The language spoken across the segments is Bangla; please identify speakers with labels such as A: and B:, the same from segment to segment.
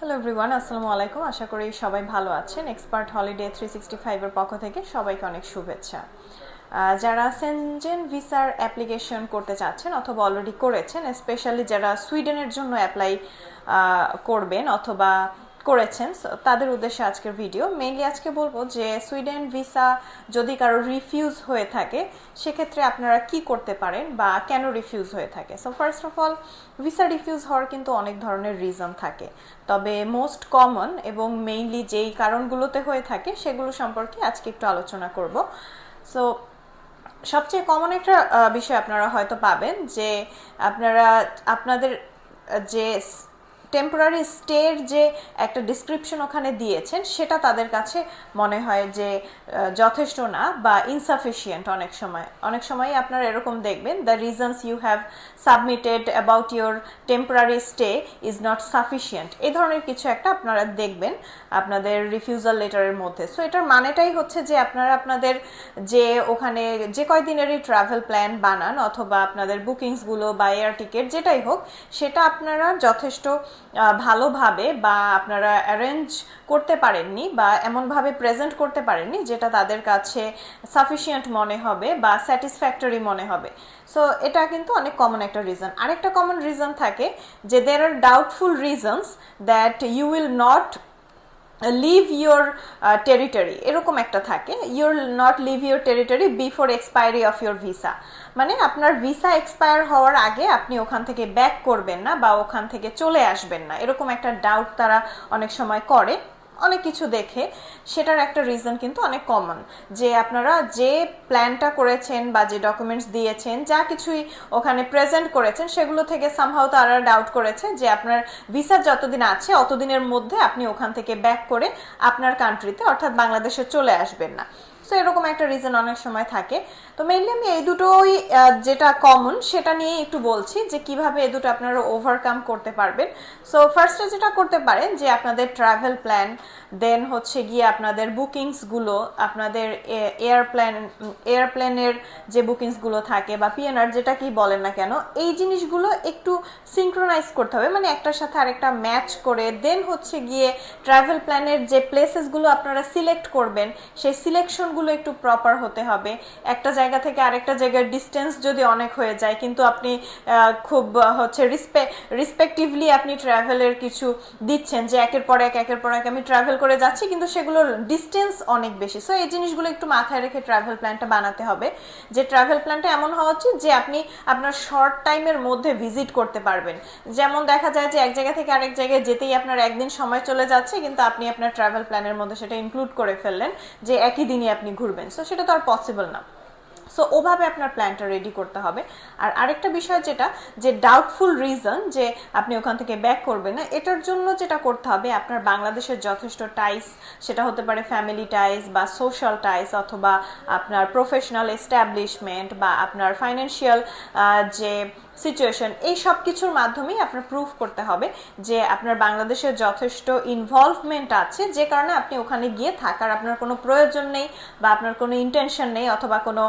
A: হ্যালো এভরিওয়ান আসসালামু আলাইকুম আশা করি সবাই ভালো আছেন এক্সপার্ট হলিডে থ্রি সিক্সটি ফাইভের পক্ষ থেকে সবাইকে অনেক শুভেচ্ছা যারা সেনজেন ভিসার অ্যাপ্লিকেশন করতে চাচ্ছেন অথবা অলরেডি করেছেন স্পেশালি যারা সুইডেনের জন্য অ্যাপ্লাই করবেন অথবা করেছেন তাদের উদ্দেশ্যে আজকের ভিডিও মেইনলি আজকে বলব যে সুইডেন ভিসা যদি কারও রিফিউজ হয়ে থাকে, সেক্ষেত্রে আপনারা কি করতে পারেন বা কেন রিফিউজ হয়ে থাকে? So first of all visa refuse হওয়ার কিন্তু অনেক ধরনের রিজন থাকে। তবে মোস্ট কমন এবং মেইনলি যেই কারণগুলোতে হয়ে থাকে, সেগুলো সম্পর্কে আজকে একটু আলোচনা করব। সো সবচেয়ে কমন একটা বিষয় আপনারা হয়তো পাবেন যে, আপনারা, আপনাদের যে টেম্পোরারি স্টের যে একটা ডিসক্রিপশন ওখানে দিয়েছেন, সেটা তাদের কাছে মনে হয় যে যথেষ্ট না বা ইনসাফিসিয়েন্ট অনেক সময়। অনেক সময় আপনারা এরকম দেখবেন the reasons you have submitted about your temporary stay is not sufficient এই ধরনের কিছু একটা আপনারা দেখবেন আপনাদের রিফিউজাল লেটারের মধ্যে। সো এটার মানেটাই হচ্ছে যে, আপনারা আপনাদের যে ওখানে যে কয়দিনেরই ট্রাভেল প্ল্যান বানান, অথবা আপনাদের বুকিংসগুলো বা এয়ার টিকিট যেটাই হোক, সেটা আপনারা যথেষ্ট ভালোভাবে বা আপনারা অ্যারেঞ্জ করতে পারেননি বা এমনভাবে প্রেজেন্ট করতে পারেননি যেটা তাদের কাছে সাফিসিয়েন্ট মনে হবে বা স্যাটিসফ্যাক্টরি মনে হবে। সো এটা কিন্তু অনেক কমন একটা রিজন আরেকটা কমন রিজন থাকে যে there are doubtful reasons that you will not leave your territory এরকম একটা থাকে। You're not leave your territory before expiry of your visa মানে আপনার ভিসা এক্সপায়ার হওয়ার আগে আপনি ওখান থেকে ব্যাক করবেন না বা ওখান থেকে চলে আসবেন না। এরকম একটা ডাউট তারা অনেক সময় করে, অনেক কিছু দেখে। সেটার একটা রিজন কিন্তু অনেক কমন যে আপনারা যে প্ল্যানটা করেছেন বা যে ডকুমেন্টস দিয়েছেন, যা কিছুই ওখানে প্রেজেন্ট করেছেন, সেগুলো থেকে সামহাও তারা ডাউট করেছে যে আপনার ভিসা যতদিন আছে, অতদিনের মধ্যে আপনি ওখান থেকে ব্যাক করে আপনার কান্ট্রিতে অর্থাৎ বাংলাদেশে চলে আসবেন না। সো এরকম একটা রিজন অনেক সময় থাকে। তো মেইনলি আমি এই দুটোই যেটা কমন সেটা নিয়ে একটু বলছি যে কীভাবে এই দুটো আপনারা ওভারকাম করতে পারবেন। সো ফার্স্টে যেটা করতে পারেন যে আপনাদের ট্রাভেল প্ল্যান দেন হচ্ছে গিয়ে আপনাদের বুকিংসগুলো আপনাদের এয়ারপ্লেন এয়ারপ্লেনের যে বুকিংসগুলো থাকে বা পিএনআর যেটা কি বলেন না কেন, এই জিনিসগুলো একটু সিঙ্ক্রোনাইজ করতে হবে। মানে একটার সাথে আরেকটা ম্যাচ করে দেন হচ্ছে গিয়ে ট্রাভেল প্ল্যানের যে প্লেসেসগুলো আপনারা সিলেক্ট করবেন, সেই সিলেকশনগুলো একটু প্রপার হতে হবে। একটা জায়গা থেকে আরেকটা জায়গার ডিস্টেন্স যদি অনেক হয়ে যায়, কিন্তু আপনি খুব হচ্ছে রিসপেক্টিভলি আপনি ট্রাভেলের কিছু দিচ্ছেন যে একের পর এক, একের পর এক আমি ট্রাভেল করে যাচ্ছি, কিন্তু সেগুলোর ডিস্টেন্স অনেক বেশি। সো এই জিনিসগুলো একটু মাথায় রেখে ট্রাভেল প্ল্যানটা বানাতে হবে। যে ট্রাভেল প্ল্যানটা এমন হওয়া উচিত যে আপনি আপনার শর্ট টাইমের মধ্যে ভিজিট করতে পারবেন। যেমন দেখা যায় যে এক জায়গা থেকে আরেক জায়গায় যেতেই আপনার একদিন সময় চলে যাচ্ছে, কিন্তু আপনি আপনার ট্রাভেল প্ল্যানের মধ্যে সেটা ইনক্লুড করে ফেললেন যে একই দিনই আপনি ঘুরবেন। সো সেটা তো আর পসিবল না। সো ওভাবে আপনার প্ল্যানটা রেডি করতে হবে। আর আরেকটা বিষয় যেটা, যে ডাউটফুল রিজন যে আপনি ওখান থেকে ব্যাক করবেন না, এটার জন্য যেটা করতে হবে, আপনার বাংলাদেশের যথেষ্ট টাইস সেটা হতে পারে ফ্যামিলি টাইস বা সোশ্যাল টাইস অথবা আপনার প্রফেশনাল এস্টাবলিশমেন্ট বা আপনার ফাইন্যান্সিয়াল যে সিচুয়েশন এই সব কিছুর মাধ্যমেই আপনার প্রুফ করতে হবে যে আপনার বাংলাদেশের যথেষ্ট ইনভলভমেন্ট আছে, যে কারণে আপনি ওখানে গিয়ে থাকার আপনার কোনো প্রয়োজন নেই বা আপনার কোনো ইন্টেনশন নেই অথবা কোনো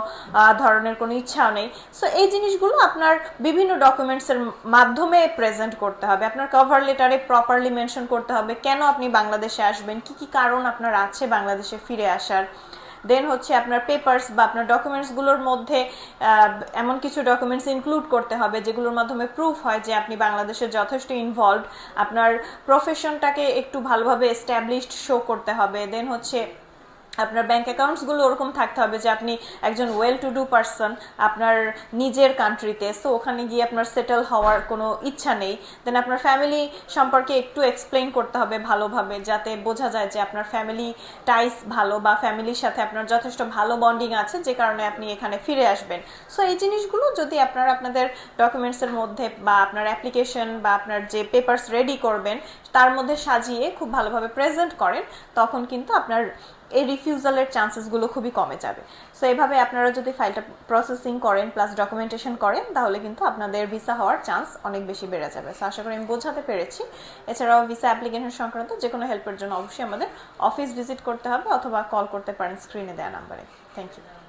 A: ধরনের কোনো ইচ্ছাও নেই। সো এই জিনিসগুলো আপনার বিভিন্ন ডকুমেন্টসের মাধ্যমে প্রেজেন্ট করতে হবে। আপনার কভার লেটারে প্রপারলি মেনশন করতে হবে, কেন আপনি বাংলাদেশে আসবেন, কি কি কারণ আপনার আছে বাংলাদেশে ফিরে আসার। দেন হচ্ছে আপনার পেপার্স বা আপনার ডকুমেন্টসগুলোর মধ্যে এমন কিছু ডকুমেন্টস ইনক্লুড করতে হবে যেগুলোর মাধ্যমে প্রুফ হয় যে আপনি বাংলাদেশের যথেষ্ট ইনভলভ আপনার প্রফেশনটাকে একটু ভালোভাবে এস্টাবলিশড শো করতে হবে। দেন হচ্ছে আপনার ব্যাংক অ্যাকাউন্টসগুলো ওরকম থাকতে হবে যে আপনি একজন ওয়েল টু ডু পারসন আপনার নিজের কান্ট্রিতে সো ওখানে গিয়ে আপনার সেটেল হওয়ার কোনো ইচ্ছা নেই। দেন আপনার ফ্যামিলি সম্পর্কে একটু এক্সপ্লেন করতে হবে ভালোভাবে, যাতে বোঝা যায় যে আপনার ফ্যামিলি টাইস ভালো বা ফ্যামিলির সাথে আপনার যথেষ্ট ভালো বন্ডিং আছে, যে কারণে আপনি এখানে ফিরে আসবেন। সো এই জিনিসগুলো যদি আপনারা আপনাদের ডকুমেন্টসের মধ্যে বা আপনার অ্যাপ্লিকেশন বা আপনার যে পেপারস রেডি করবেন, তার মধ্যে সাজিয়ে খুব ভালোভাবে প্রেজেন্ট করেন, তখন কিন্তু আপনার এই রিফিউজালের চান্সেসগুলো খুবই কমে যাবে। সো এভাবে আপনারা যদি ফাইলটা প্রসেসিং করেন প্লাস ডকুমেন্টেশন করেন, তাহলে কিন্তু আপনাদের ভিসা হওয়ার চান্স অনেক বেশি বেড়ে যাবে। সো আশা করি আমি বোঝাতে পেরেছি। এছাড়াও ভিসা অ্যাপ্লিকেশন সংক্রান্ত যে কোনো হেল্পের জন্য অবশ্যই আমাদের অফিস ভিজিট করতে হবে অথবা কল করতে পারেন স্ক্রিনে দেওয়া নাম্বারে থ্যাংক ইউ